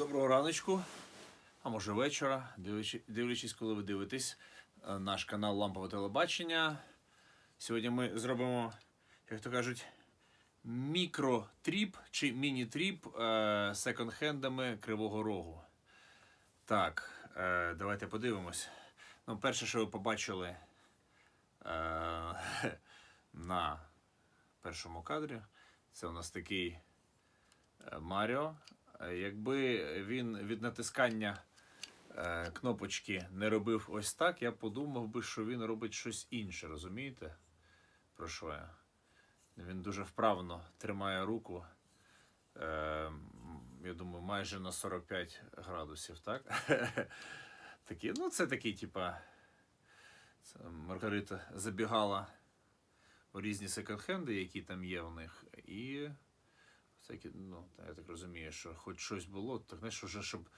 Доброго раночку, а може вечора, дивлячи- дивлячись, коли ви дивитесь е, наш канал Лампове телебачення. Сьогодні ми зробимо, як то кажуть, мікротріп чи міні-тріп е, секонд-хендами Кривого Рогу. Так, е, давайте подивимось. Ну, перше, що ви побачили е, на першому кадрі, це у нас такий е, Маріо. Е, Якби він від натискання е, кнопочки не робив ось так, я подумав би, що він робить щось інше, розумієте? Про що я? Він дуже вправно тримає руку. Е, я думаю, майже на 45 градусів, так? Такі, ну, це такий, типа. Маргарита забігала у різні секонд-хенди, які там є у них, і всякі, ну, я так розумію, що хоч щось було, так знаєш, вже щоб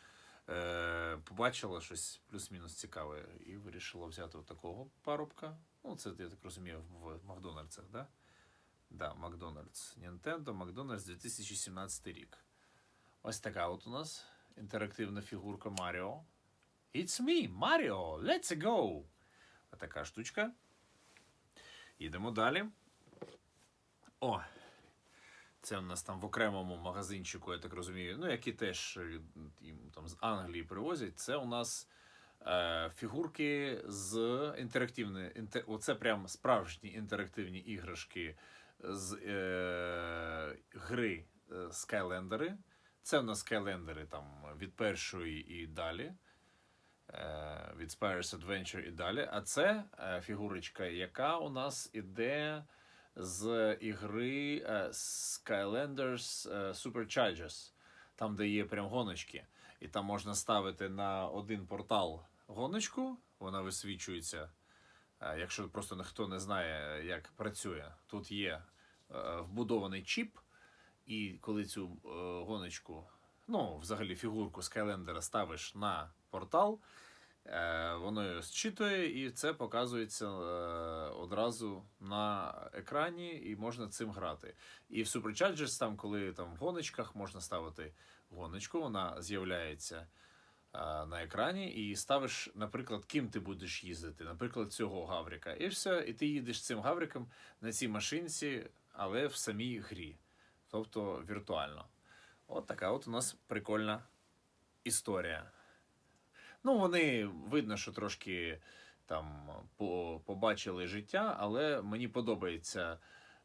е, побачила щось плюс-мінус цікаве, і вирішила взяти такого парубка. Ну, це я так розумію, в Макдональдсах, да? Да, Макдональдс. Nintendo, Макдональдс 2017 рік. Ось така от у нас інтерактивна фігурка Маріо. It's me, Mario! Let's go! Отака штучка. Їдемо далі. О! Це у нас там в окремому магазинчику, я так розумію, ну, які теж е, там з Англії привозять. Це у нас е, фігурки з інтерактивної. Інте, оце прям справжні інтерактивні іграшки з е, гри Skylanders. Це у нас Skylanders там від першої і далі. Е, від Spyro's Adventure і далі. А це е, фігурочка, яка у нас іде з ігри е, Skylanders е, Superchargers, там, де є прям гоночки. І там можна ставити на один портал гоночку, вона висвічується. Е, Якщо просто ніхто не знає, як працює, тут є вбудований чіп, і коли цю гоночку, ну, взагалі фігурку Скайлендера ставиш на портал, воно його зчитує, і це показується е, одразу на екрані, і можна цим грати. І в Superchargers, там, коли там в гоночках можна ставити гоночку, вона з'являється е, на екрані, і ставиш, наприклад, ким ти будеш їздити, наприклад, цього гаврика. І все, і ти їдеш цим гавриком на цій машинці, але в самій грі, тобто віртуально. От така от у нас прикольна історія. Ну, вони видно, що трошки там по, побачили життя, але мені подобається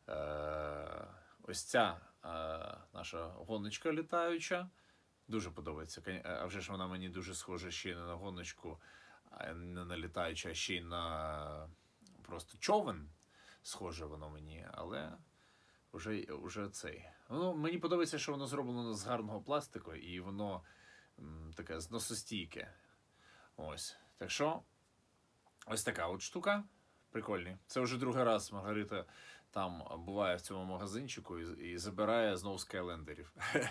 е, ось ця е, наша гоночка літаюча. Дуже подобається. А вже ж вона мені дуже схожа ще й не на гоночку, не на літаючу, а ще й на просто човен. Схоже воно мені, але вже, вже цей. Ну, мені подобається, що воно зроблено з гарного пластику, і воно м, таке зносостійке. Ось. Так що, ось така от штука. Прикольні. Це вже другий раз Маргарита там буває в цьому магазинчику і, і забирає знову скайлендерів.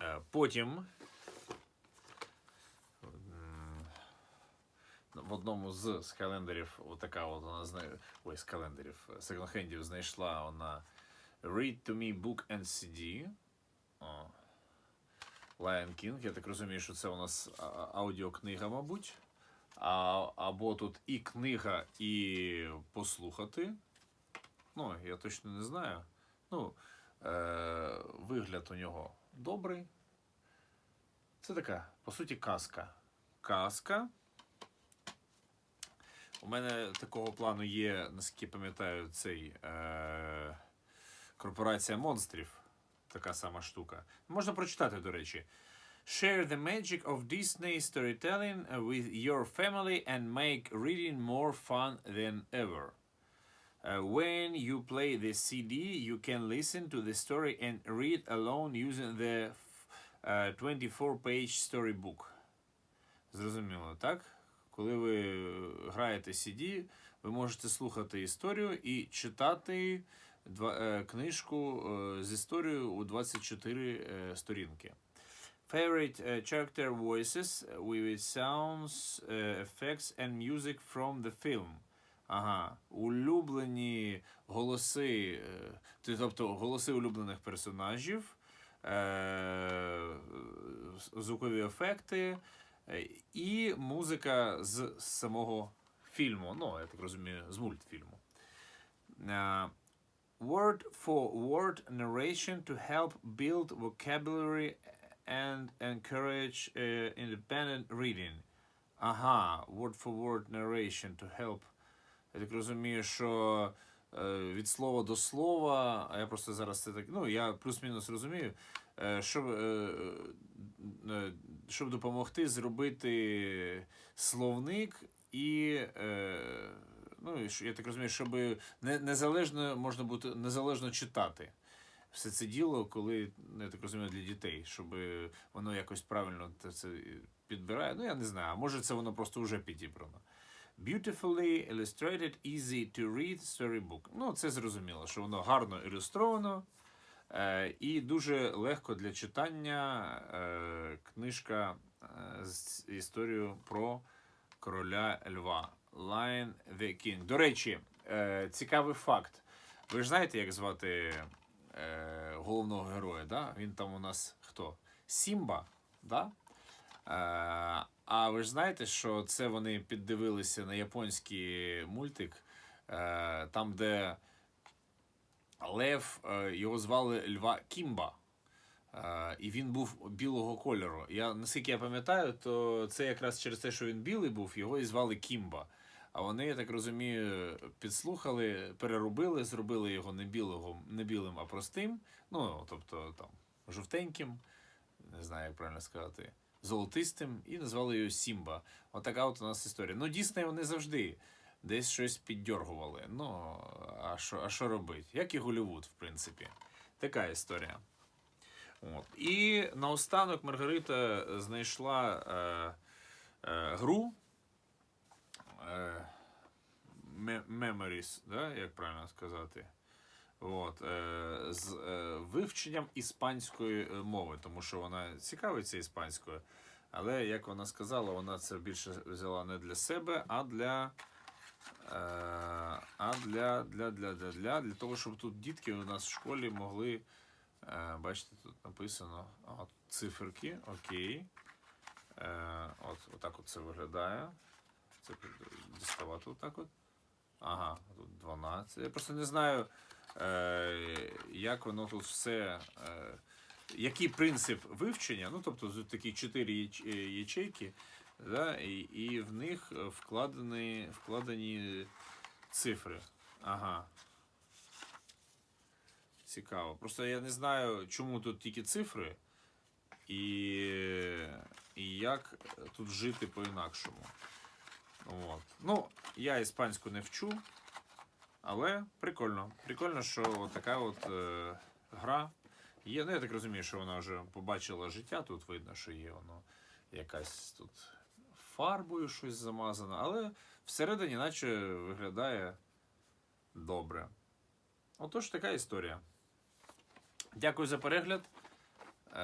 Е, Потім. В одному з скайлендерів, отака от вона знає. Ой, скайлендерів, секонд-хендів знайшла вона Read to me book and CD. Lion King. Я так розумію, що це у нас аудіокнига, мабуть. А, або тут і книга, і послухати. Ну, я точно не знаю. Ну, е, вигляд у нього добрий. Це така, по суті, казка. Казка. У мене такого плану є, наскільки пам'ятаю, цей е, корпорація монстрів. Така сама штука. Можна прочитати, до речі. Share the magic of Disney storytelling with your family and make reading more fun than ever. Uh, when you play the CD, you can listen to the story and read alone using the uh, 24-page storybook. Зрозуміло, так? Коли ви граєте CD, ви можете слухати історію і читати два, е, Книжку е, з історією у 24 е, сторінки. Favorite character voices with sounds, effects and music from the film. Ага, улюблені голоси, е, тобто голоси улюблених персонажів, е, звукові ефекти е, і музика з самого фільму. Ну, я так розумію, з мультфільму. Е, Word for word narration to help build vocabulary and encourage uh, independent reading. Ага, word for word narration to help. Я так розумію, що е, від слова до слова, а я просто зараз це так. Ну, я плюс-мінус розумію, е, щоб, е, е, щоб допомогти зробити словник і. Е, ну, я так розумію, щоб незалежно можна бути незалежно читати. Все це діло, коли, ну, я так розумію, для дітей, щоб воно якось правильно це підбирає. Ну, я не знаю, а може це воно просто вже підібрано. Beautifully illustrated, easy to read storybook. Ну, це зрозуміло, що воно гарно ілюстровано е, і дуже легко для читання е, книжка е, з історією про короля льва. Lion the King. До речі, е, цікавий факт. Ви ж знаєте, як звати е, головного героя? Да? Він там у нас хто? Сімба. Да? Е, а ви ж знаєте, що це вони піддивилися на японський мультик, там, де Лев, його звали Льва Кімба. І він був білого кольору. Я, наскільки я пам'ятаю, то це якраз через те, що він білий був, його і звали Кімба. А вони, я так розумію, підслухали, переробили, зробили його не, білого, не білим, а простим. Ну, тобто там жовтеньким, не знаю, як правильно сказати, золотистим, і назвали його Сімба. Отака от у нас історія. Ну, дійсно, вони завжди десь щось піддьоргували. Ну, а що, а що робити? Як і Голлівуд, в принципі. Така історія. От. І наостанок Маргарита знайшла е, е, гру е, Me- Memories, да, як правильно сказати. От, е, з е, вивченням іспанської е, мови, тому що вона цікавиться іспанською. Але, як вона сказала, вона це більше взяла не для себе, а для. Е, а для, для, для, для, для, для того, щоб тут дітки у нас в школі могли. Е, бачите, тут написано от циферки, окей. От, отак от це виглядає. Це діставати отак от. Ага, тут 12. Я просто не знаю, е, як воно тут все. Е, який принцип вивчення, ну тобто тут такі чотири е, ячейки, да, і, і в них вкладені, вкладені цифри. Ага. Цікаво. Просто я не знаю, чому тут тільки цифри і, і як тут жити по-інакшому. От. Ну, я іспанську не вчу, але прикольно. Прикольно, що така от е, гра є. Ну, я так розумію, що вона вже побачила життя. Тут видно, що є воно якась тут фарбою щось замазано, але всередині, наче виглядає добре. Отож, така історія. Дякую за перегляд. Е,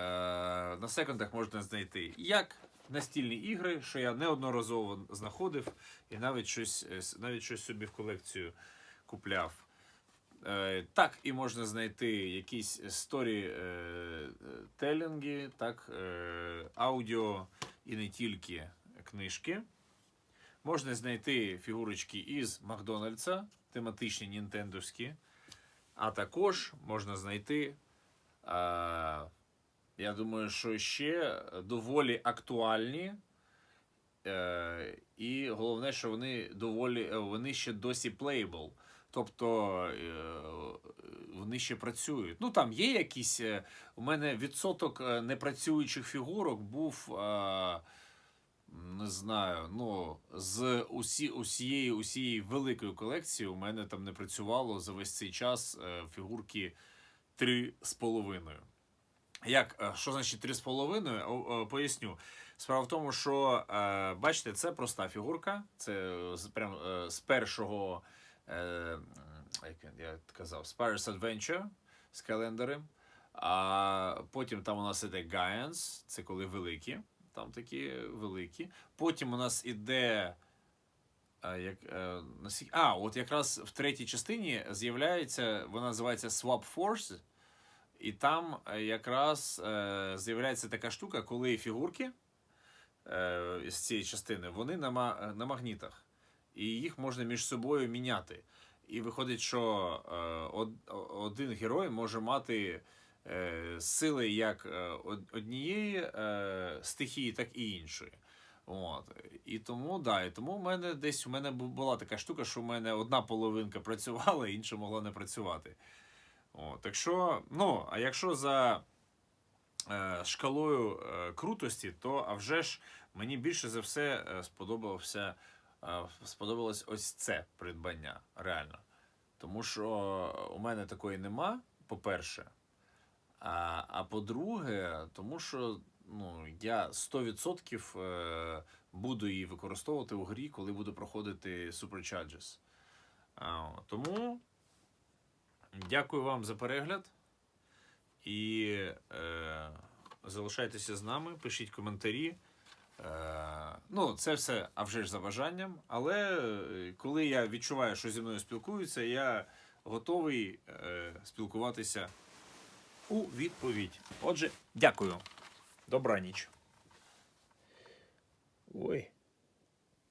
на секундах можна знайти як настільні ігри, що я неодноразово знаходив, і навіть щось, е, навіть щось собі в колекцію купляв. Е, так, і можна знайти якісь сторі-телінги, так, е, аудіо і не тільки книжки. Можна знайти фігурочки із Макдональдса, тематичні нінтендовські. А також можна знайти, я думаю, що ще доволі актуальні. Е, і головне, що вони доволі е, вони ще досі playable. Тобто е, вони ще працюють. Ну там є якісь. У мене відсоток непрацюючих фігурок був. Не знаю, ну з усі, усієї, усієї великої колекції у мене там не працювало за весь цей час фігурки 3,5. Як, е, що значить 3,5? О, о, Поясню. Справа в тому, що е, бачите, це проста фігурка. Це з, прям, е, з першого, е, як я казав, Spires Adventure з календарем. А потім там у нас іде Giants, це коли великі. Там такі великі. Потім у нас іде. е, Як, е, а, от якраз в третій частині з'являється, вона називається Swap Force. І там е, якраз е, з'являється така штука, коли фігурки е, з цієї частини вони на, на магнітах, і їх можна між собою міняти. І виходить, що е, од- один герой може мати е, сили як е, однієї е, стихії, так і іншої. От. І тому, да, і тому в мене десь у мене була така штука, що в мене одна половинка працювала, інша могла не працювати. От. Так що, ну, а якщо за е, шкалою е, крутості, то а вже ж мені більше за все е, сподобався, е, сподобалось ось це придбання, реально. Тому що у мене такої нема, по-перше. А, а по-друге, тому що ну, я 100% е, буду її використовувати у грі, коли буду проходити Supercharges. Тому дякую вам за перегляд. І е, залишайтеся з нами, пишіть коментарі. Е, ну, це все, а вже ж за бажанням. Але е, коли я відчуваю, що зі мною спілкуються, я готовий е, спілкуватися у відповідь. Отже, дякую. Добра ніч. Ой.